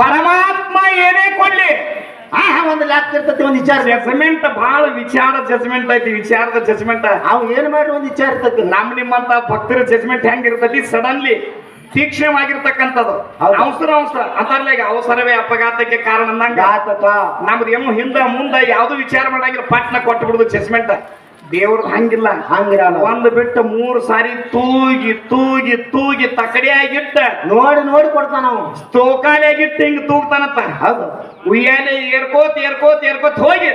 ಪರಮಾತ್ಮ ಏನೇ ಕೊಡ್ಲಿ. ಆ ಒಂದು ಲ್ಯಾಕ್ ಇರ್ತತಿ ಒಂದು ವಿಚಾರ ಜಜ್ಮೆಂಟ್ ಬಹಳ ವಿಚಾರ ಜಜ್ಮೆಂಟ್ ಐತಿ ವಿಚಾರದ ಜಜ್ಮೆಂಟ್ ಅವ್ ಏನ್ ಮಾಡಿ ಒಂದು ವಿಚಾರ ಇರ್ತತಿ? ನಮ್ ನಿಮ್ಮಂತ ಭಕ್ತರ ಜಜ್ಮೆಂಟ್ ಹೆಂಗಿರ್ತೈತಿ ಸಡನ್ಲಿ ತೀಕ್ಷ್ಣವಾಗಿರ್ತಕ್ಕಂಥದ್ದು. ಅವಸರ ಅವಸರ. ಅಂತಾರಲ್ಲ ಈಗ ಅವಸರವೇ ಅಪಘಾತಕ್ಕೆ ಕಾರಣ ಅಂದಂಗ. ಘಾತಕ ನಮ್ದು ಏನು ಹಿಂದ ಮುಂದೆ ಯಾವ್ದು ವಿಚಾರ ಮಾಡಾಗಿರ ಪಟ್ನ ಕೊಟ್ಟು ಬಿಡುದು ಜಜ್ಮೆಂಟ್ ದೇವ್ರದ್ ಹಂಗಿಲ್ಲ. ಹಂಗಿರಲ್ಲ. ಒಂದು ಬಿಟ್ಟು ಮೂರು ಸಾರಿ ತೂಗಿ ತೂಗಿ ತೂಗಿ ತಕಡಿಯಾಗಿಟ್ಟ. ನೋಡಿ ನೋಡಿ ಕೊಡ್ತಾನ ನಾವು ತೋಕಾಲಿಯಾಗಿಟ್ಟು ಹಿಂಗ್ ತೂಗ್ತಾನತ್ತ ಹೌದು. ಉಯ್ಯಾಲೆ ಏರ್ಕೋತ್ ಏರ್ಕೋತ್ ಏರ್ಕೋತ್ ಹೋಗಿ.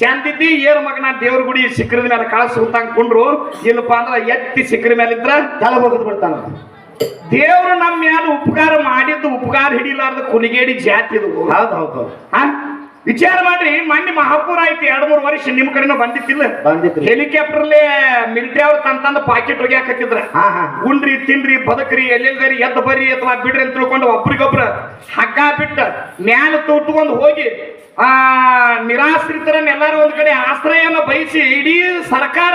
ಚಂದಿದ್ದಿ ಏರ್ ಮಗನ ದೇವ್ರ ಗುಡಿ ಸಿಕ್ಕರದ ಮೇಲೆ ಕಳಸ ಕುಂಡ್ರು. ಇಲ್ಲಪ್ಪ ಅಂದ್ರ ಎತ್ತಿ ಸಿಕ್ಕರ ಮೇಲೆ ಇದ್ರ ತಲೆ ಹೋಗದ್ ಬಿಡ್ತಾನ. ದೇವ್ರು ನಮ್ಮ ಮ್ಯಾಲ ಉಪಕಾರ ಮಾಡಿದ್ದು ಉಪಕಾರ ಹಿಡಿಲಾರ್ದ ಕುಲಿಗೇಡಿ ಜಾತಿ ಇದು ಹೌದು ಹೌದು ಹೌದು. ಹಾ? ವಿಚಾರ ಮಾಡ್ರಿ ಮೊನ್ನೆ ಮಹಾಪುರ ಐತಿ ಎರಡ್ ಮೂರು ವರ್ಷ ನಿಮ್ ಕಡೆನೂ ಬಂದಿತ್ತಿಲ್ಲ. ಹೆಲಿಕಾಪ್ಟರ್ ಹೆಲಿಕಾಪ್ಟರ್ಲೆ ಮಿಲಿಟರಿ ಅವ್ರು ತನ್ ತಂದ ಪಾಕೆಟ್ ಒಗ್ಯಾಕತ್ತಿದ್ರ ಹಾ ಹಾ ಉಂಡ್ರಿ ತಿನ್ರಿ ಬದಕ್ರಿ ಎಲ್ಲಿಲ್ದರಿ ಎದ್ದ ಬರ್ರಿ ಅಥವಾ ಬಿಡ್ರಿ ಅಂತ ತಿಳ್ಕೊಂಡು ಒಬ್ರಿಗೊಬ್ರ ಹಗ್ಗ ಬಿಟ್ಟ ಮ್ಯಾಲ ತೂಟ್ಕೊಂಡು ಹೋಗಿ ಆ ನಿರಾಶ್ರಿತರನ್ನ ಎಲ್ಲಾರು ಒಂದ್ ಕಡೆ ಆಶ್ರಯನ ಬಯಸಿ ಇಡೀ ಸರ್ಕಾರ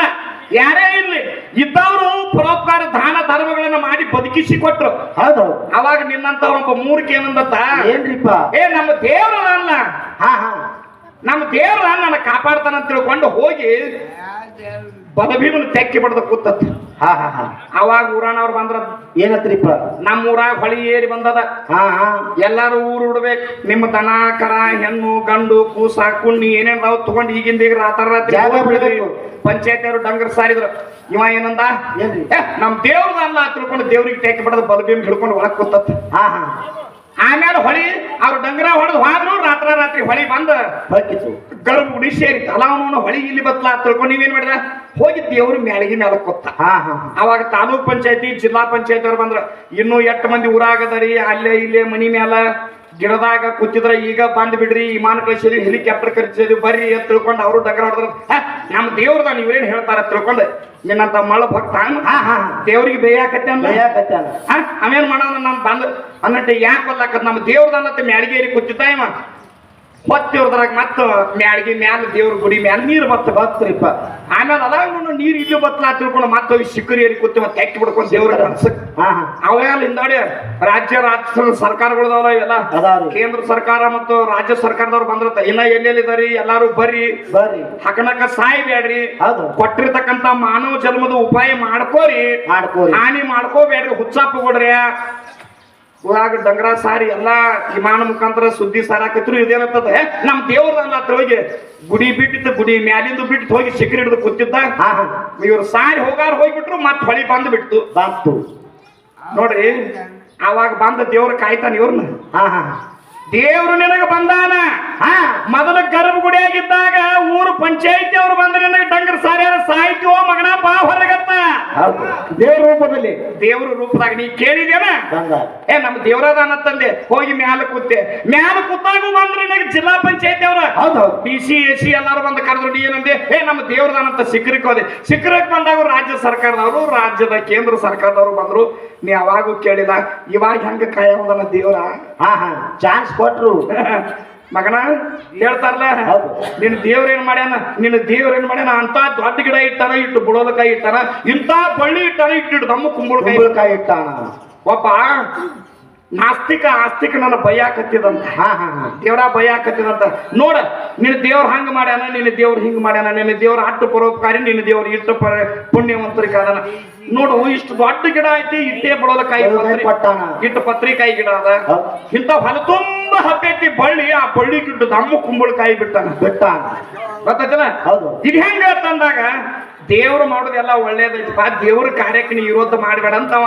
ಯಾರೇ ಇರ್ಲಿ ಇದ್ದವರು ಪರೋಪಕಾರ ದಾನ ಧರ್ಮಗಳನ್ನ ಮಾಡಿ ಬದುಕಿಸಿ ಕೊಟ್ರು ಹೌದು. ಅವಾಗ ನಿನ್ನಂತವ್ರ ಒಬ್ಬ ಮೂರ್ಖ ಏನಂದತ್ತ? ಏನ್ರಿಪ್ಪ? ಏ ನಮ್ಮ ದೇವರು ನನ್ನ ಹಾ ಹಾ. ನಮ್ಮ ದೇವ್ರ ನನ್ನ ಕಾಪಾಡ್ತಾನಂತ ತಿಳ್ಕೊಂಡು ಹೋಗಿ ಬದಭೀಮನ ತೆಕ್ಕಿ ಬಡ್ದ ಕೂತತ್ ಹಾ ಹಾ ಹಾ. ಅವಾಗ ಊರಾನವ್ರು ಬಂದ್ರ ಏನತ್ರಿಪ್ಪ ನಮ್ಮ ಊರಾಗ ಹೊಳಿ ಏರಿ ಬಂದದ. ಹಾ ಹಾ. ಎಲ್ಲಾರು ಊರು ಉಡ್ಬೇಕು. ನಿಮ್ಮ ದನ ಕರ ಹೆಣ್ಣು ಗಂಡು ಕೂಸ ಕುಣ್ಣಿ ಏನೇನ್ ನಾವು ತಗೊಂಡು ಈಗಿಂದ ಈಗ ರಾತ್ರ. ಪಂಚಾಯತಿಯವರು ಡಂಗರ್ ಸಾರಿದ್ರು. ಇವ ಏನಂದ? ಏನ್ರಿ? ಏ, ನಮ್ ದೇವ್ರದ ಅಲ್ಲ ತಿಳ್ಕೊಂಡು ದೇವ್ರಿಗೆ ಟೇಕ್ ಬಡದ ಬಲಭೀಮ್ ಹಿಡ್ಕೊಂಡು ಒಳಗ್ ಕೂತತ್ ಹಾ ಹಾ. ಆಮೇಲೆ ಹೊಳಿ ಅವ್ರು ಡಂಗರ ಹೊಡೆದು ಹೋದ್ರು ರಾತ್ರ ರಾತ್ರಿ ಹೊಳಿ ಬಂದ. ಹೋಗಿತ್ತು ಗರ್ಭ ಗುಡಿ ಸೇರಿ ಅಲಾವನವನ ಹೊಳಿ ಇಲ್ಲಿ ಬತ್ಲಾ ತಿಳ್ಕೊಂಡು ನೀವೇನ್ ಮಾಡಿದ? ಹೋಗಿ ದೇವ್ರ ಮ್ಯಾಳಿಗೆ ಮ್ಯಾಲ ಕೊತ್ತ. ಹಾ ಹಾ ಹಾ. ಅವಾಗ ತಾಲೂಕ್ ಪಂಚಾಯತಿ ಜಿಲ್ಲಾ ಪಂಚಾಯತಿ ಅವ್ರು ಬಂದ್ರ ಇನ್ನೂ ಎಷ್ಟು ಮಂದಿ ಊರಾಗದರಿ? ಅಲ್ಲೇ ಇಲ್ಲೇ ಮನಿ ಮ್ಯಾಲ? ಗಿಡದಾಗ ಕೂತಿದ್ರ ಈಗ ಬಂದ್ ಬಿಡ್ರಿ ವಿಮಾನ ಕಳಿಸಿದ್ವಿ ಹೆಲಿಕಾಪ್ಟರ್ ಕಳಿಸಿದ್ವಿ ಬರ್ರಿ ಅಂತ ತಿಳ್ಕೊಂಡು ಅವರು ಡಂಗರ ಹೊಡೆದ್ರ. ನಮ್ಮ ದೇವ್ರದ ನೀವೇನ್ ಹೇಳ್ತಾರ ಹೇಳ್ತಾರೆ ತಿಳ್ಕೊಂಡು? ನಿನ್ನಂತ ಮಳ ಭಕ್ತ ಹಾ? ಹಾ ದೇವ್ರಿಗೆ ಬೇಯಾಕತ್ತೆ ಬೇಯಾಕತ್ತಾನ ಆಮೇಲೆ ಮಾಡೋಣ ನಮ್ಮ ಬಂದ್? ಅನ್ನಟ್ಟೆ ಯಾಕೆ ಬರ್ಲಾಕತ್ ನಮ್ಮ ದೇವ್ರದ ಅನ್ನತ್ತೆ ಮ್ಯಾಳಿಗೇರಿ ಕೂತಿದ್ದ ಇವ. ಹೊತ್ತಿವ್ರದ್ರಾಗ ಮತ್ತ ಮ್ಯಾಳಿಗೆ ಮ್ಯಾಲ ದೇವ್ರ ಗುಡಿ ಮ್ಯಾಲ ನೀರು ಬತ್ತ ಬತ್ತ್ರಿಪ್ಪ ಆಮೇಲೆ ಅದಾಗ ನೀರ್ ಇಲ್ಲಿ ಬತ್ಲಾ ತಿಳ್ಕೊಂಡು ಮತ್ತೆ ಶಿಖರಿ ಸಿಕ್ಕರಿ ಏರಿ ಕೂತಿ ಮತ್ತೆ ತೆಕ್ಕಿ ಬಿಡ್ಕೊಂಡು ದೇವ್ರ ಕನ್ಸಕ್ ಹಿಂದಾಡಿ ರಾಜ್ಯ ರಾಜ್ಯ ಸರ್ಕಾರಗಳದವ್ರ ಇವೆಲ್ಲ. ಕೇಂದ್ರ ಸರ್ಕಾರ ಮತ್ತು ರಾಜ್ಯ ಸರ್ಕಾರದವ್ರು ಬಂದಿರ್ತ ಇನ್ನ ಎಲ್ಲೆಲ್ಲಿದಾರಿ? ಎಲ್ಲಾರು ಬರ್ರಿ. ಬರ್ರಿ. ಹಕನಕ ಸಾಯಿ ಬೇಡ್ರಿ ಕೊಟ್ಟಿರ್ತಕ್ಕಂತ ಮಾನವ ಜನ್ಮದ ಉಪಾಯ ಮಾಡ್ಕೋರಿ. ಮಾಡ್ಕೋರಿ. ಹಾನಿ ಮಾಡ್ಕೋಬೇಡ್ರಿ. ಹುಚ್ಚಾಪ ಕೊಡ್ರಿ. ಊರಾಗ ಡಂಗರ ಸಾರಿ ಎಲ್ಲಾ ವಿಮಾನ ಮುಖಾಂತರ ಸುದ್ದಿ ಸಾರಾಕತ್ರು ಇದೇನತ್ತದ ನಮ್ ದೇವ್ರದಲ್ಲ ಹತ್ರ ಹೋಗಿ ಗುಡಿ ಬಿಟ್ಟಿತ್ತು ಗುಡಿ ಮ್ಯಾಲಿಂದ ಬಿಟ್ಟು ಹೋಗಿ ಸಿಕ್ಕರಿ ಹಿಡಿದು ಕೂತಿದ್ದ. ಇವ್ರು ಸಾರಿ ಹೋಗಾರ ಹೋಗ್ಬಿಟ್ರು ಮತ್ ಹೊಳಿ ಬಂದು ಬಿಟ್ಟು ಬಂತು. ನೋಡ್ರಿ ಅವಾಗ ಬಂದ ದೇವ್ರ ಕಾಯ್ತಾನ ಇವ್ರನ್ನ ಹಾ ಹಾ. ದೇವ್ರು ನಿನಗ ಬಂದಾನ? ಹಾ. ಮೊದಲ ಗರ್ಭಗುಡಿಯಾಗಿದ್ದಾಗ ಊರು ಪಂಚಾಯತಿ ಅವ್ರು ಬಂದ್ರೆ ನಿನಗೆ ಡಂಗರ್ ಸಾರ್ಯಾರ ಹೊರಗತ್ತ ಹೌದು. ದೇವ್ರ ರೂಪದಲ್ಲಿ. ದೇವ್ರ ರೂಪದಾಗ ನೀ ಕೇಳಿದೇನ ಏ ನಮ್ಮ ದೇವ್ರದ ಅನ್ನತ್ತಂದೆ ಹೋಗಿ ಮ್ಯಾಲ ಕೂತೆ. ಮ್ಯಾಲ ಕೂತಾಗೂ ಬಂದ್ರೆ ನನಗೆ ಜಿಲ್ಲಾ ಪಂಚಾಯತ್ ಅವ್ರ ಹೌದು ಡಿ ಸಿ ಎ ಸಿ ಎಲ್ಲಾರು ಬಂದು ಕರೆದ್ರು ನೀ ಏನಂದೆ? ಏ ನಮ್ಮ ದೇವ್ರದಾನಂತ ಸಿಕ್ಕರಿಕ್ ಹೋದೆ. ಸಿಕ್ಕರಕ್ ಬಂದಾಗ ರಾಜ್ಯ ಸರ್ಕಾರದವರು ರಾಜ್ಯದ ಕೇಂದ್ರ ಸರ್ಕಾರದವರು ಬಂದ್ರು. ನೀ ಅವಾಗೂ ಕೇಳಿಲ್ಲ ಇವಾಗ ಹೆಂಗ ಕಾಯವದನ ದೇವ್ರ? ಹಾ ಹಾ. ಚಾನ್ಸ್ ಕೊಟ್ರು. ಮಗನ ಹೇಳ್ತಾರಲ್ಲ. ನಿನ್ನ ದೇವ್ರ ಏನ್ ಮಾಡ್ಯಾನ? ನಿನ್ನ ದೇವ್ರ ಏನ್ ಮಾಡ್ಯಾನ? ಅಂತ ದೊಡ್ಡ ಗಿಡ ಇಟ್ಟಾನ ಇಟ್ಟು ಬುಡೋದಕಾಯಿ ಇಟ್ಟಾನ ಇಂತ ಬಳ್ಳಿ ಇಟ್ಟಾನ ಇಟ್ಟಿಟ್ಟು ನಮ್ಮ ಕುಂಬಳಕಾಯಿ. ಕುಂಬಳಕಾಯಿ ಇಟ್ಟಾನ. ಒಬ್ಬ ನಾಸ್ತಿಕ ಆಸ್ತಿಕ ನನ್ನ ಭಯಾಕತ್ತಿದಂತ ಹಾ ಹಾ ಹಾ. ದೇವ್ರ ನೋಡ ನಿನ್ನ ದೇವ್ರ ಹಂಗ ಮಾಡ್ಯಾನ ನಿನ್ನ ದೇವ್ರ ಹಿಂಗ್ ಮಾಡ್ಯಾನ ನಿನ್ನ ದೇವ್ರ ಅಟ್ಟು ಪರೋಪಕಾರಿ ನಿನ್ನ ದೇವ್ರ ಇಟ್ಟು ಪರ ಪುಣ್ಯವಂತರಿಗೆ ಅದಾನ ನೋಡು ಇಷ್ಟು ದೊಡ್ಡ ಗಿಡ ಐತಿ ಇಟ್ಟೇ ಬಡೋದ ಕಾಯಿ. ಇಟ್ಟು ಪತ್ರಿಕಾಯಿ ಗಿಡ ಅದ. ಇಂತ ಹೊಲ ತುಂಬ ಹಬ್ಬೈತಿ ಬಳ್ಳಿ ಆ ಬಳ್ಳಿ ಗಿಟ್ಟು ದಮ್ಮ ಕುಂಬಳಕಾಯಿ ಬಿಟ್ಟಾನ. ಬಿಟ್ಟಾನ. ಗೊತ್ತಾಯ್ತಲ್ಲ? ಹೌದು. ಇದು ಹೆಂಗ ತಂದಾಗ ದೇವ್ರು ಮಾಡೋದೆಲ್ಲ ಒಳ್ಳೇದೈತಪ್ಪ ದೇವ್ರ ಕಾರ್ಯಕ್ಕೆ ನೀ ವಿರೋಧ ಮಾಡಬೇಡ ಅಂತವ.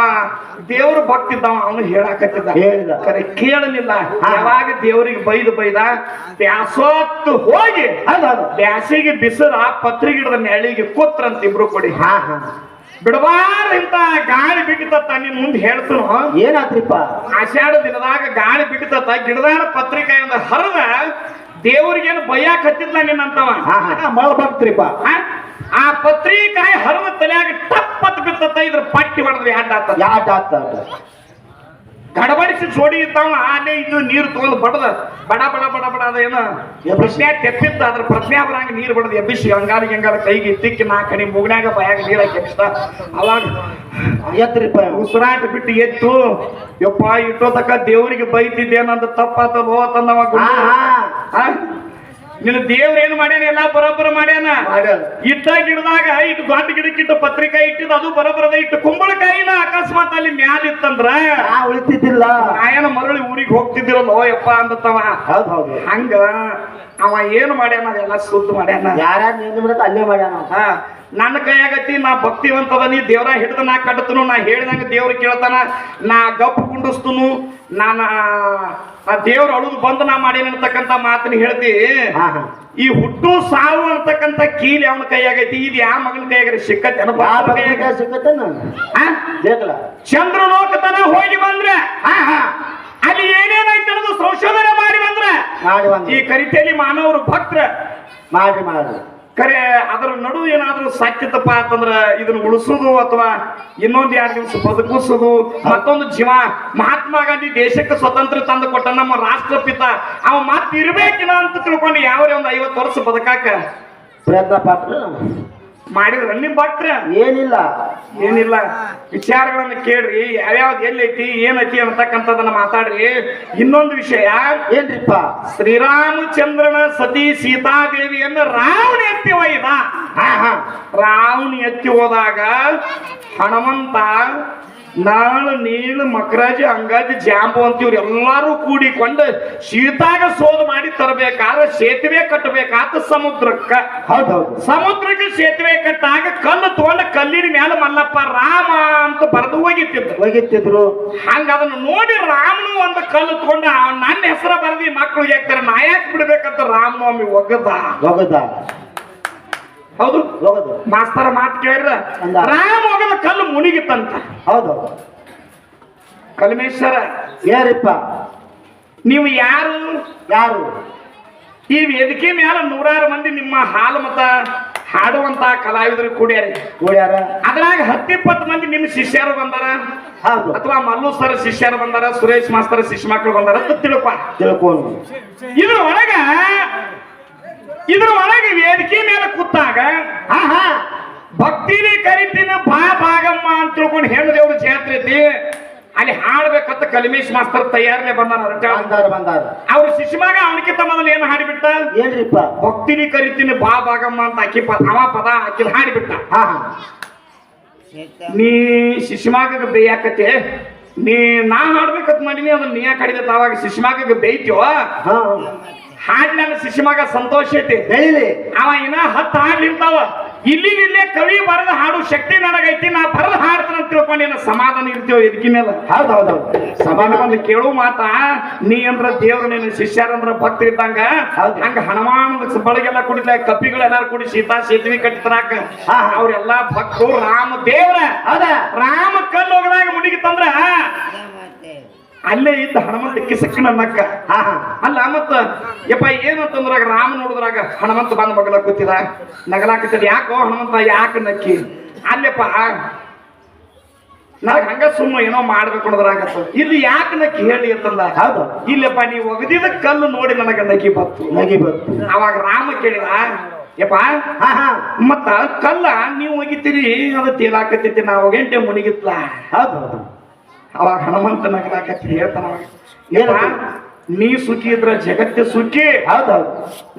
ದೇವ್ರ ಭಕ್ತಿದ್ದವ ಅವನು ಹೇಳಾಕತ್ತಿದ್ದ. ಹೇಳಿದ. ಕರೆ ಕೇಳಲಿಲ್ಲ. ಯಾವಾಗ ದೇವ್ರಿಗೆ ಬೈದು ಬೈದ ಬ್ಯಾಸೋತ್ತು ಹೋಗಿ ಅದು ಬ್ಯಾಸಿಗೆ ಬಿಸಿಲ ಪತ್ರಿ ಗಿಡದ ನೆಳಿಗೆ ಕೂತ್ರಂತ ಇಬ್ರು ಕೊಡಿ. ಹಾ ಹಾ. ಬಿಡಬಾರ ಇಂತ ಗಾಳಿ ಬಿಟ್ಟಿತ್ತ ನಿನ್ ಮುಂದೆ ಹೇಳ್ತನು? ಏನಾತ್ರಿಪ್ಪ? ಆಷಾಢ ದಿನದಾಗ ಗಾಳಿ ಬಿಟ್ಟಿತ್ತ ಗಿಡದಾನ ಪತ್ರಿಕೆಯಿಂದ ಹರಿದ ದೇವ್ರಿಗೇನು ಭಯ ಕತ್ತಿದ್ಲ ನಿನ್ನಂತವ ಮಳ ಭಕ್ತರಿಪ್ಪ ಆ? ಪತ್ರಿಕಾಯಿ ಹರಿದ ತಲೆಯಾಗ ಟಪ್ಪತ್ ಬಿತ್ತತ್ತ ಇದ್ರ ಪಟ್ಟಿ ಮಾಡಿದ್ರೆ ಅಡ್ಡ ಆತ. ಯಾಟ್ ಆತ ಗಡಬಡಿಸಿ ಸೋಡಿ ಇರ್ತಾವ ಆನೆ ಇದು ನೀರು ತಗೊಂಡು ಬಡದ. ಬಡ ಬಡ ಬಡ ಬಡ ಅದ ಏನು? ಪ್ರಶ್ನೆ ತೆಪ್ಪಿತ್ತ ಅದ್ರ ಪ್ರಶ್ನೆ ಬರಂಗ ನೀರು ಬಡದ ಎಬ್ಬಿಸಿ. ಹಂಗಾಲಿಗೆ ಹೆಂಗಾರ ಕೈಗೆ ತಿಕ್ಕಿ ನಾಲ್ಕು ಕಣಿ ಮುಗನ್ಯಾಗ ಬಾಯಾಗ ನೀರ್ ಎಬ್ಬಿಸ್ದ. ಅವಾಗ ಎತ್ತರಿ ಉಸಿರಾಟ ಬಿಟ್ಟು ಎತ್ತು ಯಪ್ಪ ಇಟ್ಟೋತಕ್ಕ ದೇವರಿಗೆ ಬೈತಿದ್ದೇನಂತ ತಪ್ಪಾತಲ್ಲೋ ತಂದವ ಹಾ ಹಾ ನಿನ್ನ ದೇವ್ರ ಏನ್ ಮಾಡ್ಯಾನ? ಎಲ್ಲಾ ಬರೋಬ್ಬರ ಮಾಡ್ಯಾನ. ಇಟ್ಟ ಗಿಡದಾಗ ಇಟ್ಟು ದೊಡ್ಡ ಗಿಡಕ್ಕಿಟ್ಟು ಪತ್ರಿಕಾಯಿ ಇಟ್ಟಿದ್ ಅದು ಬರೋಬ್ಬರದ ಇಟ್ಟು ಕುಂಬಳಕಾಯಿನ ಅಕಸ್ಮಾತ್ ಅಲ್ಲಿ ಮ್ಯಾಲ ಇತ್ತಂದ್ರ ಉಳಿತಿದ್ದಿಲ್ಲ. ನಾಯನ ಮರಳಿ ಊರಿಗೆ ಹೋಗ್ತಿದ್ದಿರಲ್ಲ ಯಪ್ಪ ಅಂದತ್ತವ. ಹೌದು ಹೌದು. ಹಂಗ ಅವ ಏನು ಮಾಡ್ಯಾನ? ಅದೆಲ್ಲ ಸುದ್ದ ಮಾಡ್ಯಾನ. ಯಾರು ಬಿಡತ್ತ ಅಲ್ಲೇ ಮಾಡ್ಯಾನ ಹಾ ನನ್ನ ಕೈಯಾಗತಿ ನಾ ಭಕ್ತಿವಂತದ ನೀ ದೇವ್ರ ಹಿಡಿದು ನಾ ಕಟ್ಟತನು ನಾ ಹೇಳಿದಂಗ ದೇವ್ರ ಕೇಳ್ತಾನ. ನಾ ಗಪ್ಪು ಕುಂಡಿಸ್ತನು ನಾನ ಆ ದೇವ್ರ ಅಳುದು ಬಂದ ನಾ ಮಾಡಿ ಅಂತಕ್ಕಂತ ಮಾತನ್ನ ಹೇಳ್ತಿ. ಈ ಹುಟ್ಟು ಸಾವು ಅಂತಕ್ಕಂತ ಕೀಲಿ ಅವನ ಕೈಯಾಗೈತಿ ಇದು ಯಾವ ಮಗನ ಕೈಯಾಗ ಸಿಕ್ಕತ್ತೆ ಚಂದ್ರಲೋಕತನ ಹೋಗಿ ಬಂದ್ರೆ ಅಲ್ಲಿ ಏನೇನೈತೆ ಅನ್ನೋದು ಸಂಶೋಧನೆ ಮಾಡಿ ಬಂದ್ರೆ ಈ ಕರಿತೆಯಲ್ಲಿ ಮಾನವರು ಭಕ್ತರ. ಮಾಡಿ ಮಾಡ್ರಿ ಕರೆ, ಅದರ ನಡುವೆ ಏನಾದ್ರೂ ಸಾಕಿತ್ತಪ್ಪ ಅಂತಂದ್ರ ಇದನ್ನ ಉಳಿಸೋದು ಅಥವಾ ಇನ್ನೊಂದು ಎರಡು ದಿವಸ ಬದುಕಿಸೋದು, ಮತ್ತೊಂದು ಜೀವ, ಮಹಾತ್ಮ ಗಾಂಧಿ ದೇಶಕ್ಕೆ ಸ್ವತಂತ್ರ ತಂದು ಕೊಟ್ಟ ನಮ್ಮ ರಾಷ್ಟ್ರಪಿತ, ಅವ ಮಾತಿರ್ಬೇಕಿನ ಅಂತ ತಿಳ್ಕೊಂಡು ಯಾವ್ರೇ ಒಂದು ಐವತ್ತು ವರ್ಷ ಬದುಕಾಕ? ಪ್ರಯತ್ನ ಪಟ್ರ ಮಾಡಿದ್ರ ಅಲ್ಲಿ ಭಟ್ರ. ಏನಿಲ್ಲ. ಏನಿಲ್ಲ. ವಿಚಾರಗಳನ್ನ ಕೇಳ್ರಿ. ಯಾವ್ಯಾವ್ದು ಎಲ್ಲೈತಿ ಏನೈತಿ ಅಂತಕ್ಕಂಥದನ್ನ ಮಾತಾಡ್ರಿ. ಇನ್ನೊಂದು ವಿಷಯ. ಏನ್ರಿಪ್ಪ? ಶ್ರೀರಾಮಚಂದ್ರನ ಸತಿ ಸೀತಾದೇವಿಯನ್ನ ರಾವಣ ಎತ್ತಿ ಒಯ್ದ. ಹಾ ಹಾ. ರಾವಣ ಎತ್ತಿ ಹೋದಾಗ ಹನುಮಂತ ನಾಳು ನೀಳು ಮಕರಾಜಿ ಅಂಗಾಜಿ ಜಾಂಬು ಅಂತ ಇವ್ರು ಎಲ್ಲಾರು ಕೂಡಿಕೊಂಡು ಶೀತಾಗ ಸೋದು ಮಾಡಿ ತರಬೇಕಾದ್ರೆ ಸೇತುವೆ ಕಟ್ಟಬೇಕಾತ ಸಮುದ್ರಕ್ಕ. ಹೌದು ಹೌದು. ಸಮುದ್ರಕ್ಕೆ ಸೇತುವೆ ಕಟ್ಟಾಗ ಕಲ್ಲು ತಗೊಂಡ ಕಲ್ಲಿನ ಮ್ಯಾಲ ಮಲ್ಲಪ್ಪ ರಾಮ ಅಂತ ಬರೆದು ಹೋಗಿತ್ತಿದ್ರು. ಹೋಗಿತ್ತಿದ್ರು. ಹಂಗ ಅದನ್ನ ನೋಡಿ ರಾಮನು ಒಂದು ಕಲ್ಲು ತಗೊಂಡ ನನ್ನ ಹೆಸರ ಬರೆದಿ ಮಕ್ಕಳು ಹೇಳ್ತಾರೆ ನಾ ಯಾಕೆ ಬಿಡ್ಬೇಕಂತ ರಾಮನವಮಿ ಒಗದ ಹೋಗದ ಹೌದು. ಹೋಗೋದು ಮಾಸ್ತರ ಮಾತು ಕೇಳಿದ್ರ. ರಾಮ ಹೋಗದ ಕಲ್ಲು ಮುನಿಗಿತ್ತಂತ. ಹೌದು. ಕಲ್ಮೇಶ್ವರ ಯಾರಿಪ್ಪ? ನೀವು ಯಾರು? ಯಾರು? ಈ ವೇದಿಕೆ ಮೇಲೆ ನೂರಾರು ಮಂದಿ ನಿಮ್ಮ ಹಾಲು ಮತ ಹಾಡುವಂತ ಕಲಾವಿದರು ಕೂಡ್ಯಾರಿ. ಕೂಡ್ಯಾರ? ಅದ್ರಾಗ ಹತ್ತಿಪ್ಪತ್ತು ಮಂದಿ ನಿಮ್ಮ ಶಿಷ್ಯರು ಬಂದಾರ. ಹೌದು. ಅಥವಾ ಮಲ್ಲು ಸರ್ ಶಿಷ್ಯರು ಬಂದಾರ ಸುರೇಶ್ ಮಾಸ್ತರ ಶಿಷ್ಯ ಮಕ್ಕಳು ಬಂದಾರ ಅಂತ ತಿಳ್ಕೊ. ತಿಳ್ಕೊಂಡು ಇದ್ರ ಒಳಗ ಇದ್ರ ಒಳಗೆ ವೇದಿಕೆ ಮೇಲೆ ಕೂತಾಗ ಆಹಾ. ಹಾ ಭಕ್ತಿಲಿ ಕರಿತೀನಿ ಬಾ ಭಾಗಮ್ಮ ಅಂತ ತಿಳ್ಕೊಂಡು ಹೆಣ್ಣು ದೇವ್ರ ಜಾತ್ರೆ ಐತಿ. ಅಲ್ಲಿ ಹಾಡ್ಬೇಕಂತ ಕಲಿಮೇಶ್ ಮಾಸ್ತರ್ ತಯಾರನೆ ಬಂದಾರ ಬಂದಾರ. ಅವ್ರ ಶಿಶುಮಾಗ ಅವನಕ್ಕಿಂತ ಮೊದಲು ಏನು ಹಾಡಿಬಿಟ್ಟ? ಏನ್ರಿಪ್ಪ? ಭಕ್ತಿನಿ ಕರಿತೀನಿ ಬಾ ಭಾಗಮ್ಮ ಅಂತ ಆಕಿ ಪ ಅವ ಪದ ಆಕಿದ ಹಾಡಿಬಿಟ್ಟ. ಹಾ ಹಾ ನೀ ಶಿಶುಮಾಗ ಬೇಯಾಕತೆ ನೀ ನಾ ಹಾಡ್ಬೇಕಂತ ಮಾಡೀನಿ ಅದನ್ನ ನೀ ಯಾಕೆ ಹಾಡಿದ ತಾವಾಗ ಶಿಶುಮಾಗ ಬೇಯ್ತೀವ ಹಾ ಹಾಡ್ ನನ್ನ ಶಿಶುಮಾಗ ಸಂತೋಷ ಐತಿ. ಹೇಳಿ ಅವ ಇನ್ನ ಹತ್ತು ಹಾಡು ನಿಂತಾವ. ಇಲ್ಲಿ ಇಲ್ಲೇ ಕವಿ ಬರೆದ ಹಾಡು ಶಕ್ತಿ ನನಗೈತಿ ನಾ ಬರೆದ ಹಾಡ್ತಾನ ಅಂತ ತಿಳ್ಕೊಂಡು ಏನ ಸಮಾಧಾನ ಇರ್ತೀವ ಇದಕ್ಕಿನ್ನೆಲ್ಲ ಹೌದು ಹೌದು ಒಂದು ಕೇಳು ಮಾತ ನೀ ಅಂದ್ರ ದೇವ್ರ ನಿನ್ನ ಶಿಷ್ಯರಂದ್ರ ಭಕ್ತಿ ಇದ್ದಂಗ. ಹಂಗ ಹನುಮಾನ ಬಳಗೆಲ್ಲ ಕುಡಿತ ಕಪ್ಪಿಗಳೆಲ್ಲಾರು ಕುಡಿ ಸೀತಾ ಸೇತುವೆ ಕಟ್ಟಿತರಾಕ. ಅವ್ರೆಲ್ಲಾ ಭಕ್ತರು ರಾಮ ದೇವ್ರ ಹೌದಾ? ರಾಮ ಕಲ್ಲು ಹೋಗದಾಗ ಮುಡಿಗಿತ್ತಂದ್ರ ಅಲ್ಲೇ ಇದ್ದ ಹನುಮಂತ ಕಿಸಕ್ಕಿನ ನಕ್ಕ. ಅಲ್ಲ ಮತ್ತ ಯಪ್ಪ ಏನಂತಂದ್ರಾಗ ರಾಮ ನೋಡಿದ್ರಾಗ ಹನುಮಂತ ಬಂದ ಮಗಲ ಕೂತಿದ. ನಗಲಾಕತ್ತದ ಯಾಕೋ ಹನುಮಂತ ಯಾಕ ನಕ್ಕಿ? ಅಲ್ಲಪ್ಪ ನನಗ ಹಂಗ ಸುಮ್ಮ ಏನೋ ಮಾಡ್ಬೇಕು ಅನ್ನೋದ್ರಾಗತ್ತ. ಇಲ್ಲಿ ಯಾಕೆ ನಕ್ಕಿ ಹೇಳಿ ಅಂತಂದ ಹೌದು. ಇಲ್ಲಪ್ಪ ನೀವು ಒಗದಿದ ಕಲ್ಲು ನೋಡಿ ನನಗೆ ನಗಿ ಬತ್ತು. ನಗಿ ಬತ್ತು. ಅವಾಗ ರಾಮ ಕೇಳಿದ ಯಪ್ಪ ಮತ್ತ ಕಲ್ಲ ನೀವು ಒಗಿತೀರಿ ಅದು ತೇಲಾಕತ್ತೈತಿ ನಾವು ಗಂಟೆ ಮುನಿಗಿತ್ಲ? ಹೌದು. ಅವಾಗ ಹನುಮಂತ ನಗಲಾಕತ್ತಿ ಹೇಳ್ತಾನ ಅವಾಗ, ಏನು? ನೀ ಸುಖಿ ಇದ್ರ ಜಗತ್ತೇ ಸುಖಿ. ಹೌದು ಹೌದು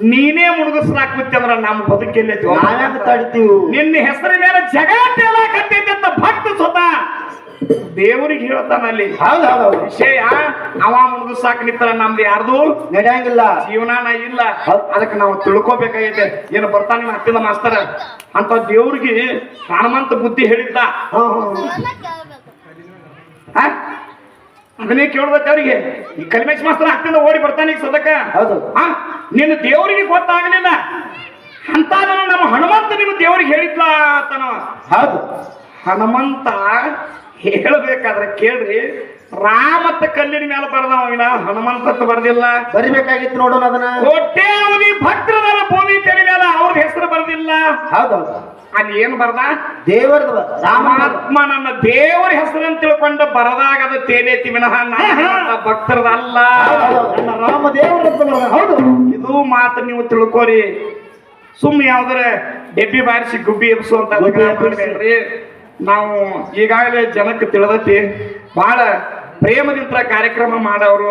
ನೀನೇ ಮುಳುಗಿಸ್ಲಾಕುತ್ತೆ ಅಂದ್ರ ನಮ್ಮ ಬದುಕಿಲ್ಲ ನಾವ್ಯಾಕ ತಡಿತೀವಿ ನಿನ್ನ ಹೆಸರ ಮೇಲೆ ಜಗತ್ತೆಲ್ಲ ಕತ್ತೈತೆ ಅಂತ ಭಕ್ತ ಸ್ವತಃ ದೇವರಿಗೆ ಹೇಳ್ತಾನ ಅಲ್ಲಿ. ಹೌದು ಹೌದು ಹೌದು. ವಿಷಯ ಅವ ಮುಳುಗಿಸಾಕ ನಿಂತರ ನಮ್ದು ಯಾರ್ದು? ನಡೆಯಂಗಿಲ್ಲ. ಜೀವನಾನ ಇಲ್ಲ. ಅದಕ್ಕೆ ನಾವು ತಿಳ್ಕೊಬೇಕಾಗೈತೆ. ಏನು ಬರ್ತಾನೆ ಹತ್ತಿದ ಮಾಸ್ತರ? ಅಂತ ದೇವ್ರಿಗೆ ಹನುಮಂತ ಬುದ್ಧಿ ಹೇಳಿದ್ದ. ಹಾ ಹಾ? ಅದನ್ನೇ ಕೇಳ್ಬೇಕು ಅವ್ರಿಗೆ ಈ ಕಲ್ಮೇಶ್ ಮಾಸ್ತರ ಹಾಕ್ತಿಂದ ಓಡಿ ಬರ್ತಾನೆ ಈಗ ಸದಕ ಹೌದು. ಆ? ನಿನ್ನ ದೇವರಿಗೆ ಗೊತ್ತಾಗಲಿಲ್ಲ ಅಂತ ನಮ್ಮ ಹನುಮಂತ ನಿಮ್ಮ ದೇವರಿಗೆ ಹೇಳಿದ್ಲಾ ಅಂತನ ಹೌದು ಹನುಮಂತ ಹೇಳಬೇಕಾದ್ರೆ ಕೇಳ್ರಿ ರಾಮತ್ತ ಕಲ್ಲಿನ ಮೇಲೆ ಬರದವ ಹನುಮಂತ ಹನುಮಂತತ್ ಬರ್ದಿಲ್ಲ. ಬರಿಬೇಕಾಗಿತ್ತು ನೋಡೋಣ ಅದನ್ನ. ಕೊಟ್ಟೆ ಅವನಿ ಭಕ್ತರದರ ಭೂಮಿ ತೆರೆ ಮೇಲೆ ಅವ್ರ ಹೆಸರು ಬರ್ದಿಲ್ಲ. ಹೌದೌದು ಅಲ್ಲಿ ಏನ್ ಬರ್ದ? ದೇವರ ರಾಮಾತ್ಮ ನನ್ನ ದೇವರ ಹೆಸರನ್ನು ತಿಳ್ಕೊಂಡು ಬರದಾಗದ ತೇನೇತಿ ವಿನಃ ಭಕ್ತರದಲ್ಲ. ಭಕ್ತರದ ಅಲ್ಲ ನನ್ನ ರಾಮ ದೇವರ ಹೌದು. ಇದು ಮಾತು ನೀವು ತಿಳ್ಕೋರಿ. ಸುಮ್ಮನೆ ಯಾವ್ದಾರ ಡೆಬ್ಬಿ ಬಾರಿಸಿ ಗುಬ್ಬಿ ಎಬ್ಸುವಂತ ಅಂತ ನಾವು ಈಗಾಗಲೇ ಜನಕ್ಕೆ ತಿಳಿದತಿ ಬಹಳ ಪ್ರೇಮದಿಂದ ಕಾರ್ಯಕ್ರಮ ಮಾಡವರು.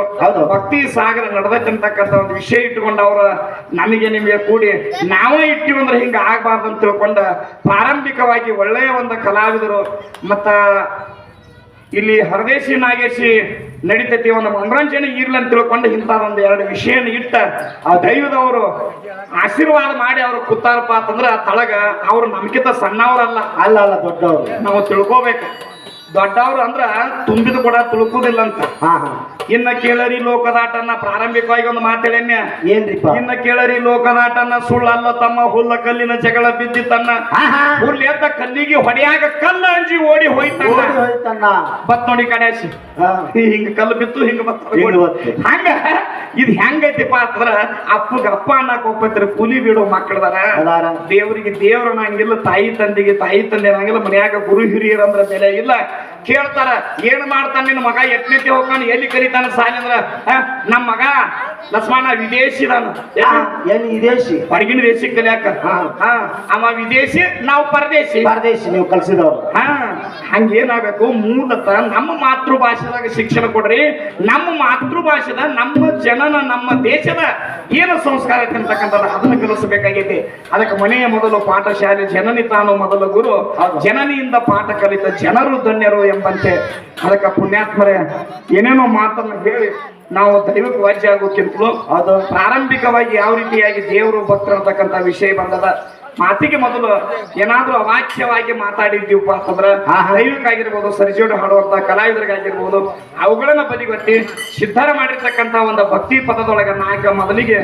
ಭಕ್ತಿ ಸಾಗರ ನಡೆದಕ್ಕಂತಕ್ಕಂಥ ಒಂದು ವಿಷಯ ಇಟ್ಟುಕೊಂಡು ಅವ್ರ ನಮಗೆ ನಿಮಗೆ ಕೂಡಿ ನಾವೇ ಇಟ್ಟಿವಿ ಅಂದ್ರೆ ಹಿಂಗೆ ಆಗಬಾರ್ದು ಅಂತ ತಿಳ್ಕೊಂಡ ಪ್ರಾರಂಭಿಕವಾಗಿ ಒಳ್ಳೆಯ ಒಂದು ಕಲಾವಿದರು ಮತ್ತ ಇಲ್ಲಿ ಹರದೇಶಿ ನಾಗೇಶಿ ನಡೀತೈತಿ ಒಂದು ಮನರಂಜನೆ ಇರ್ಲಿ ಅಂತ ತಿಳ್ಕೊಂಡು ಒಂದು ಎರಡು ವಿಷಯ ಇಟ್ಟ ಆ ದೈವದವರು ಆಶೀರ್ವಾದ ಮಾಡಿ ಅವ್ರು ಕೂತಾರಪ್ಪ ಅಂತಂದ್ರೆ ಆ ತಳಗ ಅವ್ರು ನಮ್ಕಿಂತ ಸಣ್ಣವ್ರಲ್ಲ. ಅಲ್ಲ ಅಲ್ಲ ದೊಡ್ಡವರು. ನಾವು ತಿಳ್ಕೋಬೇಕು. ದೊಡ್ಡವ್ರು ಅಂದ್ರ ತುಂಬಿದ ಕೂಡ ತುಳುಕುದಿಲ್ಲ ಅಂತ. ಹಾ ಹಾ. ಇನ್ನ ಕೇಳರಿ ಲೋಕದಾಟನ್ನ ಪ್ರಾರಂಭಿಕವಾಗಿ ಒಂದು ಮಾತೇಳನ್ಯ? ಏನ್ರಿಪ್ಪ? ಇನ್ನ ಕೇಳರಿ ಲೋಕದಾಟನ್ನ ಸುಳ್ಳಲ್ಲ ತಮ್ಮ ಹುಲ್ಲ ಕಲ್ಲಿನ ಜಗಳ ಬಿದ್ದಿತ್ತನ್ನ? ತನ್ನ ಹಾ ಹುಲ್ಲು ಎದ್ದ ಕಲ್ಲಿಗೆ ಹೊಡೆಯಾಗ ಕಲ್ಲ ಅಂಜಿ ಓಡಿ ಹೋಯ್ತನ್ನ? ಹೋಯ್ತಣ್ಣ ಬತ್ ನೋಡಿ ಕಡೆಸಿ ಹಾ. ಹಿಂಗ ಕಲ್ಲು ಬಿತ್ತು ಹಿಂಗ ಬತ್ ಹಿಂಗ್ ಇದು ಹೆಂಗೈತಿಪ್ಪ ಅಂದ್ರ ಅಪ್ಪಗ ಅಪ್ಪ ಅನ್ನಕ್ ಹೋಗ್ಬೇಕ್ರಿ ಕೂಲಿ ಬಿಡೋ ಮಕ್ಕಳದಾರ. ದೇವರಿಗೆ ದೇವ್ರ ಅನ್ನಂಗಿಲ್ಲ ತಾಯಿ ತಂದಿಗೆ ತಾಯಿ ತಂದೆ ಅನ್ನಂಗಿಲ್ಲ ಮನ್ಯಾಗ ಗುರು ಹಿರಿಯರಂದ್ರ ಬೆಲೆ ಇಲ್ಲ. ಕೇಳ್ತಾರ ಏನ್ ಮಾಡ್ತಾನ ನಿನ್ನ ಮಗ? ಎಟ್ನೇತಿ ಹೋಗ್ತಾನ? ಎಲ್ಲಿ ಕರೀತಾನ ಸಾಲಿ? ಅಂದ್ರ ನಮ್ಮ ನಮ್ ಮಗ ಲಕ್ಷ್ಮಣ ವಿದೇಶಿದಾನ ಎಲ್ಲಿ ವಿದೇಶಿ? ಹೊರಗಿನ ದೇಶಕ್ಕೆ ಕಲಿಯಾಕ? ಹಾ. ಹಾ ಅವ ವಿದೇಶಿ ನಾವು ಪರದೇಶಿ. ಪರದೇಶಿ ನೀವು ಕಲ್ಸಿದವ್ರು ಹಾ. ಹಂಗೇನಾಗಬೇಕು? ಮೂಲತಃ ನಮ್ಮ ಮಾತೃಭಾಷೆದಾಗ ಶಿಕ್ಷಣ ಕೊಡ್ರಿ. ನಮ್ಮ ಮಾತೃಭಾಷೆದ ನಮ್ಮ ಜನನ ನಮ್ಮ ದೇಶದ ಏನು ಸಂಸ್ಕಾರ ಅಂತಕ್ಕಂಥದ್ದು ಅದನ್ನು ಕಲಿಸಬೇಕಾಗೈತಿ ಅದಕ್ಕೆ ಮನೆಯ ಮೊದಲು ಪಾಠಶಾಲೆ ಜನನಿ ತಾನು ಮೊದಲು ಗುರು. ಜನನಿಯಿಂದ ಪಾಠ ಕಲಿತ ಜನರು ಧನ್ಯರು ಎಂಬಂತೆ ಅದಕ್ಕೆ ಪುಣ್ಯಾತ್ಮರೇ ಏನೇನೋ ಮಾತನ್ನು ಹೇಳಿ ನಾವು ದೈವಕ್ಕೆ ವಾಜ್ಯ ಆಗೋಕ್ಕಿಂತಲೂ ಅದು ಪ್ರಾರಂಭಿಕವಾಗಿ ಯಾವ ರೀತಿಯಾಗಿ ದೇವರು ಭಕ್ತರು ಅಂತಕ್ಕಂಥ ವಿಷಯ ಬಂದದ? ಮಾತಿಗೆ ಮೊದಲು ಏನಾದ್ರೂ ಅವಾಚ್ಯವಾಗಿ ಮಾತಾಡಿದ್ದೀವಪ್ಪ ಅಂತಂದ್ರ ಹಾ, ಹಾ. ದೈವಕ್ಕಾಗಿರ್ಬೋದು ಸರಿಜೋಡು ಹಾಡುವಂತ ಕಲಾವಿದರಿಗಾಗಿರ್ಬೋದು ಅವುಗಳನ್ನ ಬದಿಗೊತ್ತಿ ಸಿದ್ಧರ ಮಾಡಿರ್ತಕ್ಕಂತ ಒಂದು ಭಕ್ತಿ ಪದದೊಳಗ ನಾಯಕ ಮೊದಲಿಗೆ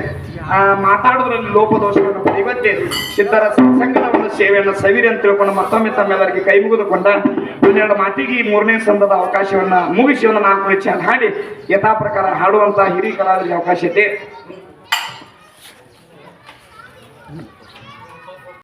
ಆ, ಮಾತಾಡೋದ್ರಲ್ಲಿ ಲೋಪದೋಷಗಳನ್ನು ಬದಿಗೊತ್ತಿ ಸಿದ್ಧರ ಸತ್ಸಂಗದ ಒಂದು ಸೇವೆಯನ್ನು ಸವಿರಿ ಅಂತ ತಿಳ್ಕೊಂಡು ಮತ್ತೊಮ್ಮೆ ತಮ್ಮೆಲ್ಲರಿಗೆ ಕೈ ಮುಗಿದುಕೊಂಡ ಒಂದೆರಡು ಮಾತಿಗೆ ಈ ಮೂರನೇ ಸಂದದ ಅವಕಾಶವನ್ನ ಮುಗಿಸಿ ಒಂದು ನಾಲ್ಕು ಹಾಡಿ ಯಥಾ ಪ್ರಕಾರ ಹಾಡುವಂತ ಹಿರಿಯ ಕಲಾವಿದರಿಗೆ ಅವಕಾಶ ಇದೆ